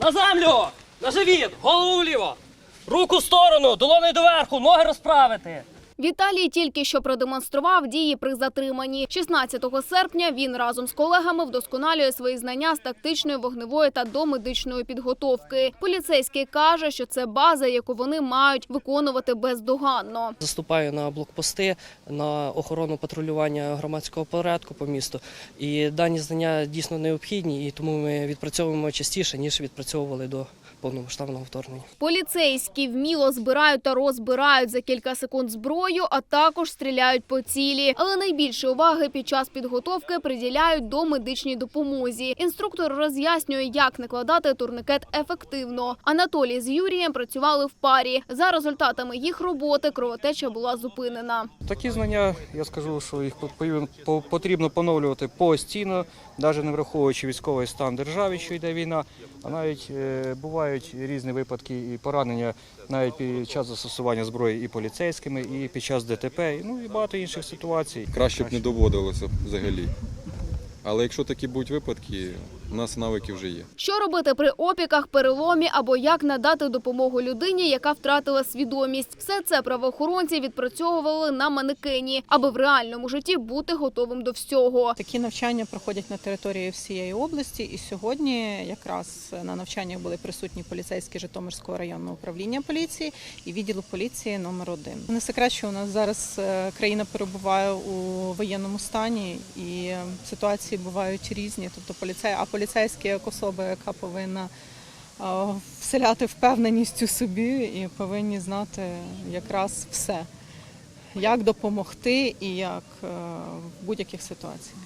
На землю! На живіт! Голову вліво! Руку в сторону, долони доверху, ноги розправити. Віталій тільки що продемонстрував дії при затриманні. 16 серпня він разом з колегами вдосконалює свої знання з тактичної, вогневої та домедичної підготовки. Поліцейський каже, що це база, яку вони мають виконувати бездоганно. Заступаю на блокпости, на охорону патрулювання громадського порядку по місту. І дані знання дійсно необхідні, і тому ми відпрацьовуємо частіше, ніж відпрацьовували до повномасштабного вторгнення. Поліцейські вміло збирають та розбирають за кілька секунд зброю, а також стріляють по цілі. Але найбільше уваги під час підготовки приділяють до медичній допомозі. Інструктор роз'яснює, як накладати турникет ефективно. Анатолій з Юрієм працювали в парі. За результатами їх роботи кровотеча була зупинена. Такі знання, я скажу, що їх потрібно поновлювати постійно, навіть не враховуючи військовий стан держави, що йде війна. А навіть е, бувають різні випадки і поранення навіть під час застосування зброї і поліцейськими, і під час ДТП, ну і багато інших ситуацій. Краще б не доводилося взагалі. Але якщо такі будуть випадки, у нас навики вже є. Що робити при опіках, переломі або як надати допомогу людині, яка втратила свідомість? Все це правоохоронці відпрацьовували на манекені, аби в реальному житті бути готовим до всього. Такі навчання проходять на території всієї області, і сьогодні якраз на навчаннях були присутні поліцейські Житомирського районного управління поліції і відділу поліції номер 1 Не секрет, що у нас зараз е, країна перебуває у воєнному стані, і ситуації бувають різні. Тобто поліцей, а поліцейські як особа, яка повинна вселяти впевненість у собі і повинні знати якраз все, як допомогти і як е, в будь-яких ситуаціях.